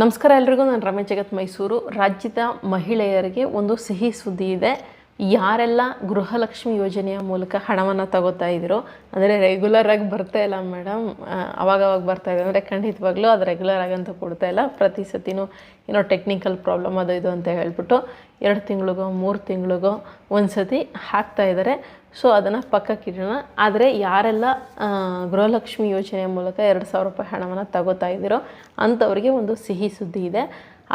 ನಮಸ್ಕಾರ ಎಲ್ರಿಗೂ, ನಾನು ರಮೇಶ್ ಜಗತ್ ಮೈಸೂರು. ರಾಜ್ಯದ ಮಹಿಳೆಯರಿಗೆ ಒಂದು ಸಿಹಿ ಸುದ್ದಿ ಇದೆ. ಯಾರೆಲ್ಲ ಗೃಹಲಕ್ಷ್ಮಿ ಯೋಜನೆಯ ಮೂಲಕ ಹಣವನ್ನು ತಗೋತಾ ಇದ್ದೀರೋ, ಅಂದರೆ ರೆಗ್ಯುಲರ್ ಆಗಿ ಬರ್ತಾ ಇಲ್ಲ ಮೇಡಮ್ ಅವಾಗವಾಗ ಬರ್ತಾ ಇದೆ. ಅಂದರೆ ಖಂಡಿತವಾಗ್ಲೂ ಅದು ರೆಗ್ಯುಲರ್ ಅಂತ ಕೊಡ್ತಾ ಇಲ್ಲ. ಪ್ರತಿ ಸತಿನೂ ಏನೋ ಟೆಕ್ನಿಕಲ್ ಪ್ರಾಬ್ಲಮ್ ಅದು ಇದು ಅಂತ ಹೇಳ್ಬಿಟ್ಟು ಎರಡು ತಿಂಗಳಿಗೋ, ಮೂರು ತಿಂಗಳಿಗೋ ಒಂದು ಸತಿ ಹಾಕ್ತಾ ಇದ್ದಾರೆ. ಸೊ ಅದನ್ನು ಪಕ್ಕಕ್ಕಿಡೋಣ ಆದರೆ ಯಾರೆಲ್ಲ ಗೃಹಲಕ್ಷ್ಮಿ ಯೋಜನೆಯ ಮೂಲಕ ಎರಡು ಸಾವಿರ ರೂಪಾಯಿ ಹಣವನ್ನು ತಗೋತಾ ಇದ್ದೀರೋ, ಅಂಥವ್ರಿಗೆ ಒಂದು ಸಿಹಿ ಸುದ್ದಿ ಇದೆ.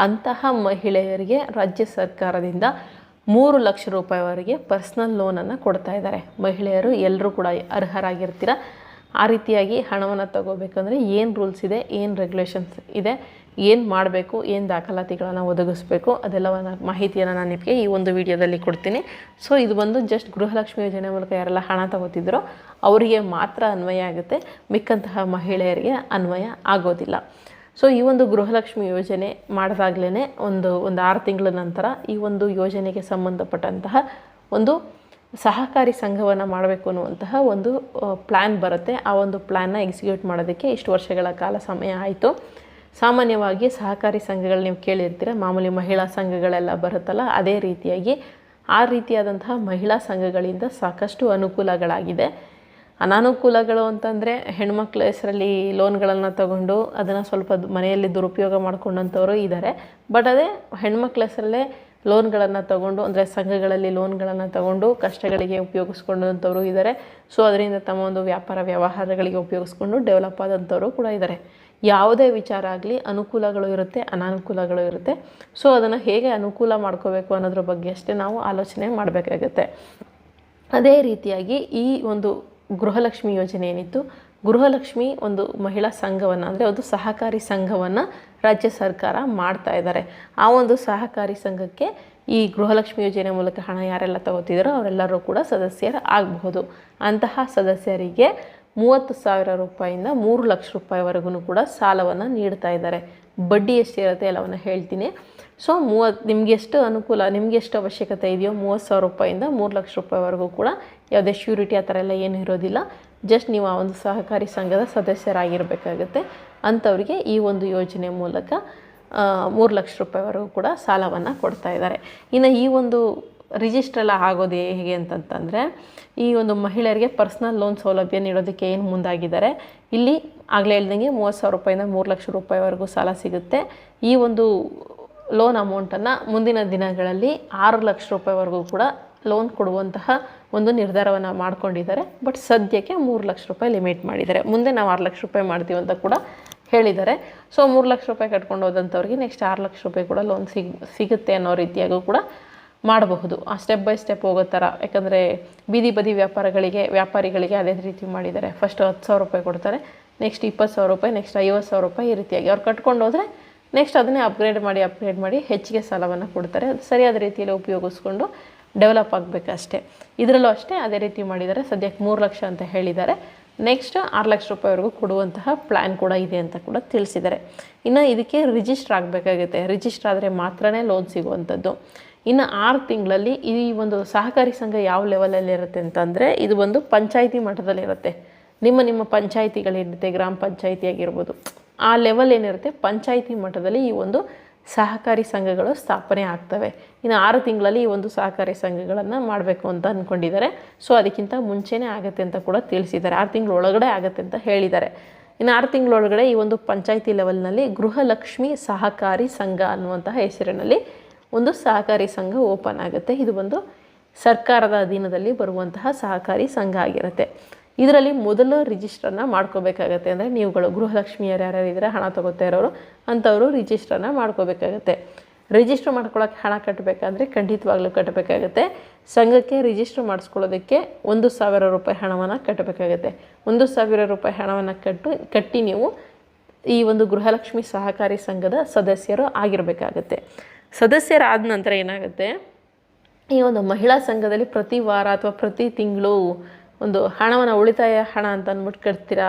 ಅಂತಹ ಮಹಿಳೆಯರಿಗೆ ರಾಜ್ಯ ಸರ್ಕಾರದಿಂದ ಮೂರು ಲಕ್ಷ ರೂಪಾಯಿವರೆಗೆ ಪರ್ಸ್ನಲ್ ಲೋನನ್ನು ಕೊಡ್ತಾ ಇದ್ದಾರೆ. ಮಹಿಳೆಯರು ಎಲ್ಲರೂ ಕೂಡ ಅರ್ಹರಾಗಿರ್ತೀರ? ಆ ರೀತಿಯಾಗಿ ಹಣವನ್ನು ತಗೋಬೇಕಂದ್ರೆ ಏನು ರೂಲ್ಸ್ ಇದೆ, ಏನು ರೆಗ್ಯುಲೇಷನ್ಸ್ ಇದೆ? ಏನು ಮಾಡಬೇಕು, ಏನು ದಾಖಲಾತಿಗಳನ್ನು ಒದಗಿಸ್ಬೇಕು, ಅದೆಲ್ಲವನ್ನ ಮಾಹಿತಿಯನ್ನು ನಾನು ನಿಮಗೆ ಈ ಒಂದು ವಿಡಿಯೋದಲ್ಲಿ ಕೊಡ್ತೀನಿ. ಸೊ ಇದು ಬಂದು ಜಸ್ಟ್ ಗೃಹಲಕ್ಷ್ಮಿ ಯೋಜನೆ ಮೂಲಕ ಯಾರೆಲ್ಲ ಹಣ ತಗೋತಿದ್ರೋ ಅವರಿಗೆ ಮಾತ್ರ ಅನ್ವಯ ಆಗುತ್ತೆ. ಮಿಕ್ಕಂತಹ ಮಹಿಳೆಯರಿಗೆ ಅನ್ವಯ ಆಗೋದಿಲ್ಲ. ಸೊ ಈ ಒಂದು ಗೃಹಲಕ್ಷ್ಮಿ ಯೋಜನೆ ಮಾಡಿದಾಗಲೇ ಒಂದು ಒಂದು ಆರು ತಿಂಗಳ ನಂತರ ಈ ಒಂದು ಯೋಜನೆಗೆ ಸಂಬಂಧಪಟ್ಟಂತಹ ಒಂದು ಸಹಕಾರಿ ಸಂಘವನ್ನು ಮಾಡಬೇಕು ಅನ್ನುವಂತಹ ಒಂದು ಪ್ಲ್ಯಾನ್ ಬರುತ್ತೆ. ಆ ಒಂದು ಪ್ಲ್ಯಾನ್ನ ಎಕ್ಸಿಕ್ಯೂಟ್ ಮಾಡೋದಕ್ಕೆ ಇಷ್ಟು ವರ್ಷಗಳ ಕಾಲ ಸಮಯ ಆಯಿತು. ಸಾಮಾನ್ಯವಾಗಿ ಸಹಕಾರಿ ಸಂಘಗಳು ನೀವು ಕೇಳಿರ್ತೀರ, ಮಾಮೂಲಿ ಮಹಿಳಾ ಸಂಘಗಳೆಲ್ಲ ಬರುತ್ತಲ್ಲ, ಅದೇ ರೀತಿಯಾಗಿ ಆ ರೀತಿಯಾದಂತಹ ಮಹಿಳಾ ಸಂಘಗಳಿಂದ ಸಾಕಷ್ಟು ಅನುಕೂಲಗಳಾಗಿದೆ. ಅನಾನುಕೂಲಗಳು ಅಂತಂದರೆ ಹೆಣ್ಮಕ್ಳ ಹೆಸರಲ್ಲಿ ಲೋನ್ಗಳನ್ನು ತಗೊಂಡು ಅದನ್ನು ಸ್ವಲ್ಪ ಮನೆಯಲ್ಲಿ ದುರುಪಯೋಗ ಮಾಡ್ಕೊಂಡಂಥವರು ಇದ್ದಾರೆ ಬಟ್ ಅದೇ ಹೆಣ್ಮಕ್ಳ ಹೆಸರಲ್ಲೇ ಲೋನ್ಗಳನ್ನು ತಗೊಂಡು, ಅಂದರೆ ಸಂಘಗಳಲ್ಲಿ ಲೋನ್ಗಳನ್ನು ತಗೊಂಡು ಕಷ್ಟಗಳಿಗೆ ಉಪಯೋಗಿಸ್ಕೊಂಡಂಥವರು ಇದ್ದಾರೆ ಸೊ, ಅದರಿಂದ ತಮ್ಮ ಒಂದು ವ್ಯಾಪಾರ ವ್ಯವಹಾರಗಳಿಗೆ ಉಪಯೋಗಿಸ್ಕೊಂಡು ಡೆವಲಪ್ ಆದಂಥವರು ಕೂಡ ಇದ್ದಾರೆ ಯಾವುದೇ ವಿಚಾರ ಆಗಲಿ ಅನುಕೂಲಗಳು ಇರುತ್ತೆ, ಅನಾನುಕೂಲಗಳು ಇರುತ್ತೆ. ಸೊ ಅದನ್ನು ಹೇಗೆ ಅನುಕೂಲ ಮಾಡ್ಕೋಬೇಕು ಅನ್ನೋದ್ರ ಬಗ್ಗೆ ಅಷ್ಟೇ ನಾವು ಆಲೋಚನೆ ಮಾಡಬೇಕಾಗತ್ತೆ. ಅದೇ ರೀತಿಯಾಗಿ ಈ ಒಂದು ಗೃಹಲಕ್ಷ್ಮಿ ಯೋಜನೆ ಏನಿತ್ತು? ಗೃಹಲಕ್ಷ್ಮಿ ಒಂದು ಮಹಿಳಾ ಸಂಘವನ್ನು, ಅಂದರೆ ಒಂದು ಸಹಕಾರಿ ಸಂಘವನ್ನು ರಾಜ್ಯ ಸರ್ಕಾರ ಮಾಡ್ತಾ ಇದ್ದಾರೆ. ಆ ಒಂದು ಸಹಕಾರಿ ಸಂಘಕ್ಕೆ ಈ ಗೃಹಲಕ್ಷ್ಮಿ ಯೋಜನೆ ಮೂಲಕ ಹಣ ಯಾರೆಲ್ಲ ತಗೋತಿದ್ದಾರೋ ಅವರೆಲ್ಲರೂ ಕೂಡ ಸದಸ್ಯರು ಆಗಬಹುದು ಅಂತಹ ಸದಸ್ಯರಿಗೆ ಮೂವತ್ತು ಸಾವಿರ ರೂಪಾಯಿಂದ ಮೂರು ಲಕ್ಷ ರೂಪಾಯಿವರೆಗೂ ಕೂಡ ಸಾಲವನ್ನು ನೀಡ್ತಾ ಇದ್ದಾರೆ. ಬಡ್ಡಿ ಎಷ್ಟಿರುತ್ತೆ ಎಲ್ಲವನ್ನು ಹೇಳ್ತೀನಿ. ಸೊ ಮೂವತ್ತು ನಿಮ್ಗೆ ಎಷ್ಟು ಅನುಕೂಲ, ನಿಮ್ಗೆ ಎಷ್ಟು ಅವಶ್ಯಕತೆ ಇದೆಯೋ ಮೂವತ್ತು ಸಾವಿರ ರೂಪಾಯಿಂದ ಮೂರು ಲಕ್ಷ ರೂಪಾಯಿವರೆಗೂ ಕೂಡ ಯಾವುದೇ ಶ್ಯೂರಿಟಿ ಆ ಥರ ಎಲ್ಲ ಏನು ಇರೋದಿಲ್ಲ. ಜಸ್ಟ್ ನೀವು ಆ ಒಂದು ಸಹಕಾರಿ ಸಂಘದ ಸದಸ್ಯರಾಗಿರಬೇಕಾಗುತ್ತೆ. ಅಂಥವ್ರಿಗೆ ಈ ಒಂದು ಯೋಜನೆ ಮೂಲಕ ಮೂರು ಲಕ್ಷ ರೂಪಾಯಿವರೆಗೂ ಕೂಡ ಸಾಲವನ್ನು ಕೊಡ್ತಾ ಇದ್ದಾರೆ. ಇನ್ನು ಈ ಒಂದು ರಿಜಿಸ್ಟರ್ ಎಲ್ಲ ಆಗೋದು ಹೇಗೆ ಅಂತಂತಂದರೆ, ಈ ಒಂದು ಮಹಿಳೆಯರಿಗೆ ಪರ್ಸ್ನಲ್ ಲೋನ್ ಸೌಲಭ್ಯ ನೀಡೋದಕ್ಕೆ ಏನು ಮುಂದಾಗಿದ್ದಾರೆ, ಇಲ್ಲಿ ಆಗಲೇ ಹೇಳ್ದಂಗೆ ಮೂವತ್ತು ಸಾವಿರ ರೂಪಾಯಿಂದ ಮೂರು ಲಕ್ಷ ರೂಪಾಯಿವರೆಗೂ ಸಾಲ ಸಿಗುತ್ತೆ. ಈ ಒಂದು ಲೋನ್ ಅಮೌಂಟನ್ನು ಮುಂದಿನ ದಿನಗಳಲ್ಲಿ ಆರು ಲಕ್ಷ ರೂಪಾಯಿವರೆಗೂ ಕೂಡ ಲೋನ್ ಕೊಡುವಂತಹ ಒಂದು ನಿರ್ಧಾರವನ್ನು ಮಾಡ್ಕೊಂಡಿದ್ದಾರೆ. ಬಟ್ ಸದ್ಯಕ್ಕೆ ಮೂರು ಲಕ್ಷ ರೂಪಾಯಿ ಲಿಮಿಟ್ ಮಾಡಿದ್ದಾರೆ. ಮುಂದೆ ನಾವು ಆರು ಲಕ್ಷ ರೂಪಾಯಿ ಮಾಡ್ತೀವಿ ಅಂತ ಕೂಡ ಹೇಳಿದ್ದಾರೆ. ಸೊ ಮೂರು ಲಕ್ಷ ರೂಪಾಯಿ ಕಟ್ಕೊಂಡು ಹೋದಂಥವ್ರಿಗೆ ನೆಕ್ಸ್ಟ್ ಆರು ಲಕ್ಷ ರೂಪಾಯಿ ಕೂಡ ಲೋನ್ ಸಿಗ್, ಸಿಗುತ್ತೆ ಅನ್ನೋ ರೀತಿಯಾಗೂ ಕೂಡ ಮಾಡಬಹುದು. ಆ ಸ್ಟೆಪ್ ಬೈ ಸ್ಟೆಪ್ ಹೋಗೋ ಥರ ಯಾಕಂದರೆ ಬೀದಿ ಬದಿ ವ್ಯಾಪಾರಗಳಿಗೆ, ವ್ಯಾಪಾರಿಗಳಿಗೆ ಅದೇ ರೀತಿ ಮಾಡಿದ್ದಾರೆ. ಫಸ್ಟ್ ಹತ್ತು ಸಾವಿರ ರೂಪಾಯಿ ಕೊಡ್ತಾರೆ ನೆಕ್ಸ್ಟ್ ಇಪ್ಪತ್ತು ಸಾವಿರ ರೂಪಾಯಿ ನೆಕ್ಸ್ಟ್ ಐವತ್ತು ಸಾವಿರ ರೂಪಾಯಿ ಈ ರೀತಿಯಾಗಿ. ಅವ್ರು ಕಟ್ಕೊಂಡು ಹೋದರೆ ನೆಕ್ಸ್ಟ್ ಅದನ್ನೇ ಅಪ್ಗ್ರೇಡ್ ಮಾಡಿ ಅಪ್ಗ್ರೇಡ್ ಮಾಡಿ ಹೆಚ್ಚಿಗೆ ಸಾಲವನ್ನು ಕೊಡ್ತಾರೆ. ಅದು ಸರಿಯಾದ ರೀತಿಯಲ್ಲಿ ಉಪಯೋಗಿಸ್ಕೊಂಡು ಡೆವಲಪ್ ಆಗಬೇಕಷ್ಟೇ. ಇದರಲ್ಲೂ ಅಷ್ಟೇ ಅದೇ ರೀತಿ ಮಾಡಿದ್ದಾರೆ. ಸದ್ಯಕ್ಕೆ ಮೂರು ಲಕ್ಷ ಅಂತ ಹೇಳಿದ್ದಾರೆ. ನೆಕ್ಸ್ಟ್ ಆರು ಲಕ್ಷ ರೂಪಾಯಿವರೆಗೂ ಕೊಡುವಂತಹ ಪ್ಲ್ಯಾನ್ ಕೂಡ ಇದೆ ಅಂತ ಕೂಡ ತಿಳಿಸಿದ್ದಾರೆ. ಇನ್ನು ಇದಕ್ಕೆ ರಿಜಿಸ್ಟರ್ ಆಗಬೇಕಾಗುತ್ತೆ. ರಿಜಿಸ್ಟರ್ ಆದರೆ ಮಾತ್ರನೇ ಲೋನ್ ಸಿಗುವಂಥದ್ದು ಇನ್ನು ಆರು ತಿಂಗಳಲ್ಲಿ ಈ ಒಂದು ಸಹಕಾರಿ ಸಂಘ ಯಾವ ಲೆವೆಲಲ್ಲಿ ಇರುತ್ತೆ ಅಂತಂದರೆ ಇದು ಒಂದು ಪಂಚಾಯಿತಿ ಮಟ್ಟದಲ್ಲಿರುತ್ತೆ ನಿಮ್ಮ ನಿಮ್ಮ ಪಂಚಾಯಿತಿಗಳಿರುತ್ತೆ ಗ್ರಾಮ ಪಂಚಾಯಿತಿ ಆಗಿರ್ಬೋದು, ಆ ಲೆವೆಲ್ ಏನಿರುತ್ತೆ, ಪಂಚಾಯಿತಿ ಮಟ್ಟದಲ್ಲಿ ಈ ಒಂದು ಸಹಕಾರಿ ಸಂಘಗಳು ಸ್ಥಾಪನೆ ಆಗ್ತವೆ. ಇನ್ನು ಆರು ತಿಂಗಳಲ್ಲಿ ಈ ಒಂದು ಸಹಕಾರಿ ಸಂಘಗಳನ್ನು ಮಾಡಬೇಕು ಅಂತ ಅಂದ್ಕೊಂಡಿದ್ದಾರೆ ಸೊ ಅದಕ್ಕಿಂತ ಮುಂಚೆನೇ ಆಗುತ್ತೆ ಅಂತ ಕೂಡ ತಿಳಿಸಿದ್ದಾರೆ. ಆರು ತಿಂಗಳ ಒಳಗಡೆ ಆಗುತ್ತೆ ಅಂತ ಹೇಳಿದ್ದಾರೆ. ಇನ್ನು ಆರು ತಿಂಗಳೊಳಗಡೆ ಈ ಒಂದು ಪಂಚಾಯಿತಿ ಲೆವೆಲ್ನಲ್ಲಿ ಗೃಹಲಕ್ಷ್ಮಿ ಸಹಕಾರಿ ಸಂಘ ಅನ್ನುವಂತಹ ಹೆಸರಿನಲ್ಲಿ ಒಂದು ಸಹಕಾರಿ ಸಂಘ ಓಪನ್ ಆಗುತ್ತೆ. ಇದು ಒಂದು ಸರ್ಕಾರದ ಅಧೀನದಲ್ಲಿ ಬರುವಂತಹ ಸಹಕಾರಿ ಸಂಘ ಆಗಿರುತ್ತೆ. ಇದರಲ್ಲಿ ಮೊದಲು ರಿಜಿಸ್ಟ್ರನ್ನ ಮಾಡ್ಕೋಬೇಕಾಗತ್ತೆ. ಅಂದರೆ ನೀವುಗಳು ಗೃಹಲಕ್ಷ್ಮಿಯರು ಯಾರ್ಯಾರು ಇದ್ದಾರೆ ಹಣ ತಗೋತಾ ಇರೋರು, ಅಂಥವರು ರಿಜಿಸ್ಟ್ರನ್ನ ಮಾಡ್ಕೋಬೇಕಾಗತ್ತೆ. ರಿಜಿಸ್ಟರ್ ಮಾಡ್ಕೊಳ್ಳೋಕೆ ಹಣ ಕಟ್ಟಬೇಕಾದ್ರೆ ಖಂಡಿತವಾಗ್ಲೂ ಕಟ್ಟಬೇಕಾಗತ್ತೆ ಸಂಘಕ್ಕೆ ರಿಜಿಸ್ಟರ್ ಮಾಡಿಸ್ಕೊಳ್ಳೋದಕ್ಕೆ ಒಂದು ಸಾವಿರ ರೂಪಾಯಿ ಹಣವನ್ನು ಕಟ್ಟಬೇಕಾಗತ್ತೆ ಒಂದು ಸಾವಿರ ರೂಪಾಯಿ ಹಣವನ್ನು ಕಟ್ಟು, ಕಟ್ಟಿ ನೀವು ಈ ಒಂದು ಗೃಹಲಕ್ಷ್ಮಿ ಸಹಕಾರಿ ಸಂಘದ ಸದಸ್ಯರು ಆಗಿರಬೇಕಾಗತ್ತೆ. ಸದಸ್ಯರಾದ ನಂತರ ಏನಾಗುತ್ತೆ? ಈ ಒಂದು ಮಹಿಳಾ ಸಂಘದಲ್ಲಿ ಪ್ರತಿ ವಾರ ಅಥವಾ ಪ್ರತಿ ತಿಂಗಳು ಒಂದು ಹಣವನ್ನು ಉಳಿತಾಯ ಹಣ ಅಂತ ಅಂದ್ಬಿಟ್ಟು ಕಟ್ತೀರಾ?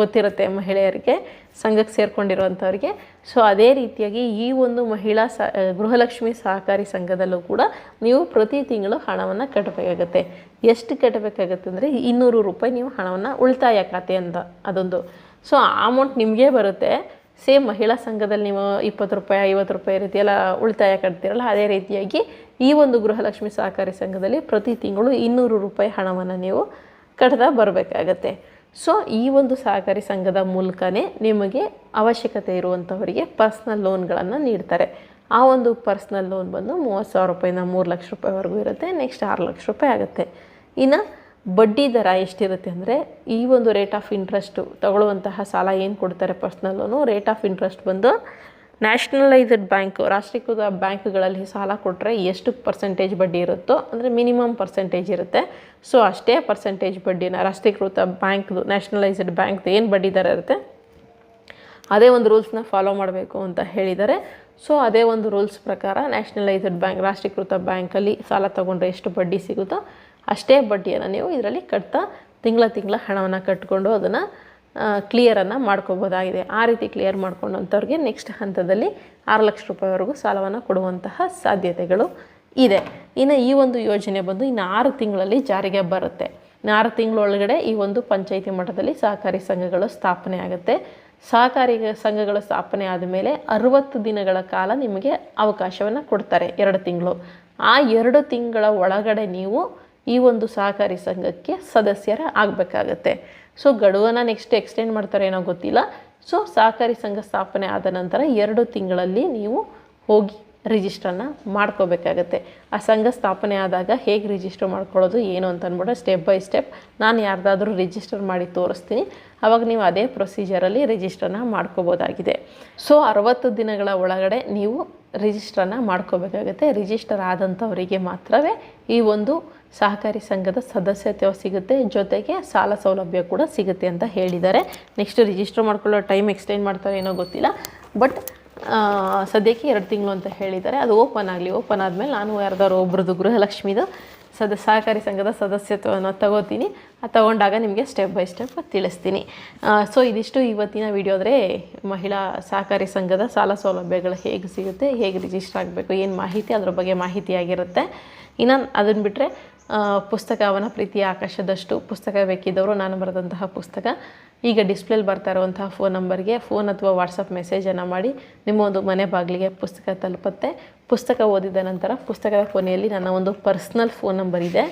ಗೊತ್ತಿರುತ್ತೆ ಮಹಿಳೆಯರಿಗೆ, ಸಂಘಕ್ಕೆ ಸೇರಿಕೊಂಡಿರುವಂಥವ್ರಿಗೆ. ಸೊ ಅದೇ ರೀತಿಯಾಗಿ ಈ ಒಂದು ಮಹಿಳಾ ಸ ಗೃಹಲಕ್ಷ್ಮಿ ಸಹಕಾರಿ ಸಂಘದಲ್ಲೂ ಕೂಡ ನೀವು ಪ್ರತಿ ತಿಂಗಳು ಹಣವನ್ನು ಕಟ್ಟಬೇಕಾಗತ್ತೆ ಎಷ್ಟು ಕಟ್ಟಬೇಕಾಗತ್ತೆ ಅಂದರೆ ಇನ್ನೂರು ರೂಪಾಯಿ ನೀವು ಹಣವನ್ನು ಉಳಿತಾಯ ಖಾತೆ ಅಂತ ಅದೊಂದು. ಸೊ ಆ ಅಮೌಂಟ್ ನಿಮಗೆ ಬರುತ್ತೆ. ಸೇಮ್ ಮಹಿಳಾ ಸಂಘದಲ್ಲಿ ನೀವು ಇಪ್ಪತ್ತು ರೂಪಾಯಿ, ಐವತ್ತು ರೂಪಾಯಿ ರೀತಿಯೆಲ್ಲ ಉಳಿತಾಯ ಕಟ್ತೀರಲ್ಲ, ಅದೇ ರೀತಿಯಾಗಿ ಈ ಒಂದು ಗೃಹಲಕ್ಷ್ಮಿ ಸಹಕಾರಿ ಸಂಘದಲ್ಲಿ ಪ್ರತಿ ತಿಂಗಳು ಇನ್ನೂರು ರೂಪಾಯಿ ಹಣವನ್ನು ನೀವು ಕಟ್ತಾ ಬರಬೇಕಾಗತ್ತೆ. ಸೊ ಈ ಒಂದು ಸಹಕಾರಿ ಸಂಘದ ಮೂಲಕನೇ ನಿಮಗೆ ಅವಶ್ಯಕತೆ ಇರುವಂಥವರಿಗೆ ಪರ್ಸ್ನಲ್ ಲೋನ್ಗಳನ್ನು ನೀಡ್ತಾರೆ. ಆ ಒಂದು ಪರ್ಸ್ನಲ್ ಲೋನ್ ಬಂದು ಮೂವತ್ತು ಸಾವಿರ ರೂಪಾಯಿಂದ ಮೂರು ಲಕ್ಷ ರೂಪಾಯಿವರೆಗೂ ಇರುತ್ತೆ ನೆಕ್ಸ್ಟ್ ಆರು ಲಕ್ಷ ರೂಪಾಯಿ ಆಗುತ್ತೆ. ಇನ್ನು ಬಡ್ಡಿ ದರ ಎಷ್ಟಿರುತ್ತೆ ಅಂದರೆ ಈ ಒಂದು ರೇಟ್ ಆಫ್ ಇಂಟ್ರೆಸ್ಟು ತಗೊಳ್ಳುವಂತಹ ಸಾಲ ಏನು ಕೊಡ್ತಾರೆ personal loan rate of interest ಬಂದು ನ್ಯಾಷನಲೈಸ್ಡ್ ಬ್ಯಾಂಕು ರಾಷ್ಟ್ರೀಕೃತ ಬ್ಯಾಂಕ್ಗಳಲ್ಲಿ ಸಾಲ ಕೊಟ್ಟರೆ ಎಷ್ಟು ಪರ್ಸೆಂಟೇಜ್ ಬಡ್ಡಿ ಇರುತ್ತೋ, ಅಂದರೆ ಮಿನಿಮಮ್ ಪರ್ಸೆಂಟೇಜ್ ಇರುತ್ತೆ. ಸೊ ಅಷ್ಟೇ ಪರ್ಸೆಂಟೇಜ್ ಬಡ್ಡಿನ ರಾಷ್ಟ್ರೀಕೃತ ಬ್ಯಾಂಕ್ದು ನ್ಯಾಷನಲೈಸ್ಡ್ ಬ್ಯಾಂಕ್ದು ಏನು ಬಡ್ಡಿ ದರ ಇರುತ್ತೆ? ಅದೇ ಒಂದು ರೂಲ್ಸ್ನ ಫಾಲೋ ಮಾಡಬೇಕು ಅಂತ ಹೇಳಿದ್ದಾರೆ. ಸೊ ಅದೇ ಒಂದು ರೂಲ್ಸ್ ಪ್ರಕಾರ ನ್ಯಾಷನಲೈಸ್ಡ್ ಬ್ಯಾಂಕ್ ರಾಷ್ಟ್ರೀಕೃತ ಬ್ಯಾಂಕಲ್ಲಿ ಸಾಲ ತೊಗೊಂಡ್ರೆ ಎಷ್ಟು ಬಡ್ಡಿ ಸಿಗುತ್ತೋ ಅಷ್ಟೇ ಬಡ್ಡಿಯನ್ನು ನೀವು ಇದರಲ್ಲಿ ಕಟ್ತಾ ತಿಂಗಳ ತಿಂಗಳ ಹಣವನ್ನು ಕಟ್ಕೊಂಡು ಅದನ್ನು ಕ್ಲಿಯರನ್ನು ಮಾಡ್ಕೋಬೋದಾಗಿದೆ. ಆ ರೀತಿ ಕ್ಲಿಯರ್ ಮಾಡ್ಕೊಂಡಂಥವ್ರಿಗೆ ನೆಕ್ಸ್ಟ್ ಹಂತದಲ್ಲಿ ಆರು ಲಕ್ಷ ರೂಪಾಯಿವರೆಗೂ ಸಾಲವನ್ನು ಕೊಡುವಂತಹ ಸಾಧ್ಯತೆಗಳು ಇದೆ. ಇನ್ನು ಈ ಒಂದು ಯೋಜನೆ ಬಂದು ಇನ್ನು ಆರು ತಿಂಗಳಲ್ಲಿ ಜಾರಿಗೆ ಬರುತ್ತೆ. ಇನ್ನು ಆರು ತಿಂಗಳೊಳಗಡೆ ಈ ಒಂದು ಪಂಚಾಯಿತಿ ಮಟ್ಟದಲ್ಲಿ ಸಹಕಾರಿ ಸಂಘಗಳು ಸ್ಥಾಪನೆ ಆಗುತ್ತೆ. ಸಹಕಾರಿ ಸಂಘಗಳು ಸ್ಥಾಪನೆ ಆದಮೇಲೆ ಅರುವತ್ತು ದಿನಗಳ ಕಾಲ ನಿಮಗೆ ಅವಕಾಶವನ್ನು ಕೊಡ್ತಾರೆ ಎರಡು ತಿಂಗಳು. ಆ ಎರಡು ತಿಂಗಳ ಒಳಗಡೆ ನೀವು ಈ ಒಂದು ಸಹಕಾರಿ ಸಂಘಕ್ಕೆ ಸದಸ್ಯರ ಆಗಬೇಕಾಗತ್ತೆ. ಸೊ ಗಡುವನ್ನು ನೆಕ್ಸ್ಟ್ ಎಕ್ಸ್ಟೆಂಡ್ ಮಾಡ್ತಾರೆ ಏನೋ ಗೊತ್ತಿಲ್ಲ. ಸೊ ಸಹಕಾರಿ ಸಂಘ ಸ್ಥಾಪನೆ ಆದ ನಂತರ ಎರಡು ತಿಂಗಳಲ್ಲಿ ನೀವು ಹೋಗಿ ರಿಜಿಸ್ಟ್ರನ್ನ ಮಾಡ್ಕೋಬೇಕಾಗತ್ತೆ. ಆ ಸಂಘ ಸ್ಥಾಪನೆ ಆದಾಗ ಹೇಗೆ ರಿಜಿಸ್ಟರ್ ಮಾಡ್ಕೊಳ್ಳೋದು, ಏನು ಅಂತ ಅಂದ್ಬಿಟ್ಟು ಸ್ಟೆಪ್ ಬೈ ಸ್ಟೆಪ್ ನಾನು ಯಾರ್ದಾದ್ರೂ ರಿಜಿಸ್ಟರ್ ಮಾಡಿ ತೋರಿಸ್ತೀನಿ. ಅವಾಗ ನೀವು ಅದೇ ಪ್ರೊಸೀಜರಲ್ಲಿ ರಿಜಿಸ್ಟರ್ನ ಮಾಡ್ಕೋಬೋದಾಗಿದೆ. ಸೊ ಅರವತ್ತು ದಿನಗಳ ಒಳಗಡೆ ನೀವು ರಿಜಿಸ್ಟ್ರನ್ನ ಮಾಡ್ಕೋಬೇಕಾಗತ್ತೆ. ರಿಜಿಸ್ಟರ್ ಆದಂಥವರಿಗೆ ಮಾತ್ರವೇ ಈ ಒಂದು ಸಹಕಾರಿ ಸಂಘದ ಸದಸ್ಯತೆ ಸಿಗುತ್ತೆ. ಜೊತೆಗೆ ಸಾಲ ಸೌಲಭ್ಯ ಕೂಡ ಸಿಗುತ್ತೆ ಅಂತ ಹೇಳಿದ್ದಾರೆ. ನೆಕ್ಸ್ಟ್ ರಿಜಿಸ್ಟರ್ ಮಾಡ್ಕೊಳ್ಳೋ ಟೈಮ್ ಎಕ್ಸ್ಟೆಂಡ್ ಮಾಡ್ತಾರೆ ಏನೋ ಗೊತ್ತಿಲ್ಲ. ಬಟ್ ಸದ್ಯಕ್ಕೆ ಎರಡು ತಿಂಗಳು ಅಂತ ಹೇಳಿದ್ದಾರೆ. ಅದು ಓಪನ್ ಆಗಲಿ, ಓಪನ್ ಆದಮೇಲೆ ನಾನು ಯಾರ್ದಾರು ಒಬ್ರದ್ದು ಗೃಹಲಕ್ಷ್ಮಿದು ಸದ, ಸಹಕಾರಿ ಸಂಘದ ಸದಸ್ಯತ್ವವನ್ನು ತಗೋತೀನಿ. ಅದು ತಗೊಂಡಾಗ ನಿಮಗೆ ಸ್ಟೆಪ್ ಬೈ ಸ್ಟೆಪ್ ತಿಳಿಸ್ತೀನಿ. ಸೊ ಇದಿಷ್ಟು ಇವತ್ತಿನ ವಿಡಿಯೋ ಆದರೆ ಮಹಿಳಾ ಸಹಕಾರಿ ಸಂಘದ ಸಾಲ ಸೌಲಭ್ಯಗಳು ಹೇಗೆ ಸಿಗುತ್ತೆ, ಹೇಗೆ ರಿಜಿಸ್ಟರ್ ಆಗಬೇಕು, ಏನು ಮಾಹಿತಿ ಅದ್ರ ಬಗ್ಗೆ ಮಾಹಿತಿಯಾಗಿರುತ್ತೆ. ಇನ್ನು ಅದನ್ನು ಬಿಟ್ಟರೆ ಪುಸ್ತಕ ಅವನ ಪ್ರೀತಿಯ ಆಕಾಶದಷ್ಟು ಪುಸ್ತಕ ಬೇಕಿದ್ದವರು ನಾನು ಬರೆದಂತಹ ಪುಸ್ತಕ ಈಗ ಡಿಸ್ಪ್ಲೇಲಿ ಬರ್ತಾ ಇರುವಂತಹ ಫೋನ್ ನಂಬರ್ಗೆ ಫೋನ್ ಅಥವಾ ವಾಟ್ಸಪ್ ಮೆಸೇಜನ್ನು ಮಾಡಿ ನಿಮ್ಮ ಒಂದು ಮನೆ ಬಾಗಿಲಿಗೆ ಪುಸ್ತಕ ತಲುಪುತ್ತೆ. ಪುಸ್ತಕ ಓದಿದ ನಂತರ ಪುಸ್ತಕದ ಕೊನೆಯಲ್ಲಿ ನನ್ನ ಒಂದು ಪರ್ಸ್ನಲ್ ಫೋನ್ ನಂಬರ್ ಇದೆ.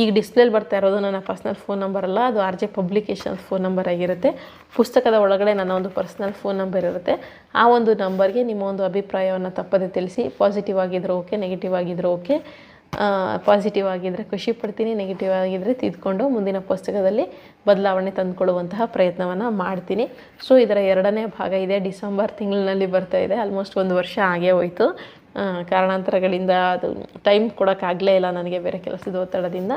ಈಗ ಡಿಸ್ಪ್ಲೇಲಿ ಬರ್ತಾ ಇರೋದು ನನ್ನ ಪರ್ಸ್ನಲ್ ಫೋನ್ ನಂಬರ್ ಅಲ್ಲ, ಅದು R J publication phone number ಆಗಿರುತ್ತೆ. ಪುಸ್ತಕದ ಒಳಗಡೆ ನನ್ನ ಒಂದು ಪರ್ಸ್ನಲ್ ಫೋನ್ ನಂಬರ್ ಇರುತ್ತೆ. ಆ ಒಂದು ನಂಬರ್ಗೆ ನಿಮ್ಮ ಒಂದು ಅಭಿಪ್ರಾಯವನ್ನು ತಪ್ಪದೆ ತಿಳಿಸಿ ಪಾಸಿಟಿವ್ ಆಗಿದ್ರು ಓಕೆ ನೆಗೆಟಿವ್ ಆಗಿದ್ದರೂ ಓಕೆ ಪಾಸಿಟಿವ್ ಆಗಿದ್ದರೆ ಖುಷಿ ಪಡ್ತೀನಿ ನೆಗೆಟಿವ್ ಆಗಿದ್ದರೆ ತಿದ್ಕೊಂಡು ಮುಂದಿನ ಪುಸ್ತಕದಲ್ಲಿ ಬದಲಾವಣೆ ತಂದುಕೊಳ್ಳುವಂತಹ ಪ್ರಯತ್ನವನ್ನು ಮಾಡ್ತೀನಿ. ಸೊ ಇದರ ಎರಡನೇ ಭಾಗ ಇದೆ. ಡಿಸೆಂಬರ್ ತಿಂಗಳಿನಲ್ಲಿ ಬರ್ತಾ ಇದೆ. ಆಲ್ಮೋಸ್ಟ್ ಒಂದು ವರ್ಷ ಆಗೇ ಹೋಯಿತು. ಕಾರಣಾಂತರಗಳಿಂದ ಅದು ಟೈಮ್ ಕೊಡೋಕ್ಕಾಗಲೇ ಇಲ್ಲ ನನಗೆ ಬೇರೆ ಕೆಲಸದ ಒತ್ತಡದಿಂದ.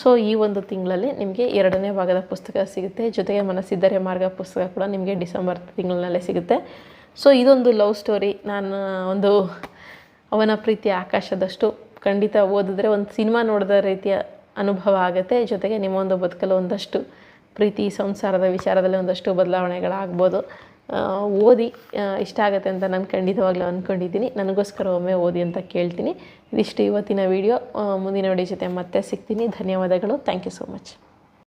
ಸೊ ಈ ಒಂದು ತಿಂಗಳಲ್ಲಿ ನಿಮಗೆ ಎರಡನೇ ಭಾಗದ ಪುಸ್ತಕ ಸಿಗುತ್ತೆ. ಜೊತೆಗೆ ಮನಸ್ಸಿದ್ದರೆ ಮಾರ್ಗ ಪುಸ್ತಕ ಕೂಡ ನಿಮಗೆ ಡಿಸೆಂಬರ್ ತಿಂಗಳಿನಲ್ಲೇ ಸಿಗುತ್ತೆ. ಸೊ ಇದೊಂದು ಲವ್ ಸ್ಟೋರಿ ನಾನು ಒಂದು ಅವನ ಪ್ರೀತಿ ಆಕಾಶದಷ್ಟು ಖಂಡಿತ ಓದಿದ್ರೆ ಒಂದು ಸಿನಿಮಾ ನೋಡಿದ ರೀತಿಯ ಅನುಭವ ಆಗುತ್ತೆ. ಜೊತೆಗೆ ನಿಮ್ಮ ಒಂದು ಬದುಕಲು ಒಂದಷ್ಟು ಪ್ರೀತಿ, ಸಂಸಾರದ ವಿಚಾರದಲ್ಲಿ ಒಂದಷ್ಟು ಬದಲಾವಣೆಗಳಾಗ್ಬೋದು. ಓದಿ ಇಷ್ಟ ಆಗುತ್ತೆ ಅಂತ ನಾನು ಖಂಡಿತವಾಗ್ಲೂ ಅಂದ್ಕೊಂಡಿದ್ದೀನಿ ನನಗೋಸ್ಕರ ಒಮ್ಮೆ ಓದಿ ಅಂತ ಕೇಳ್ತೀನಿ. ಇದಿಷ್ಟು ಇವತ್ತಿನ ವಿಡಿಯೋ. ಮುಂದಿನ ವಿಡಿಯೋ ಜೊತೆ ಮತ್ತೆ ಸಿಗ್ತೀನಿ. ಧನ್ಯವಾದಗಳು. Thank you so much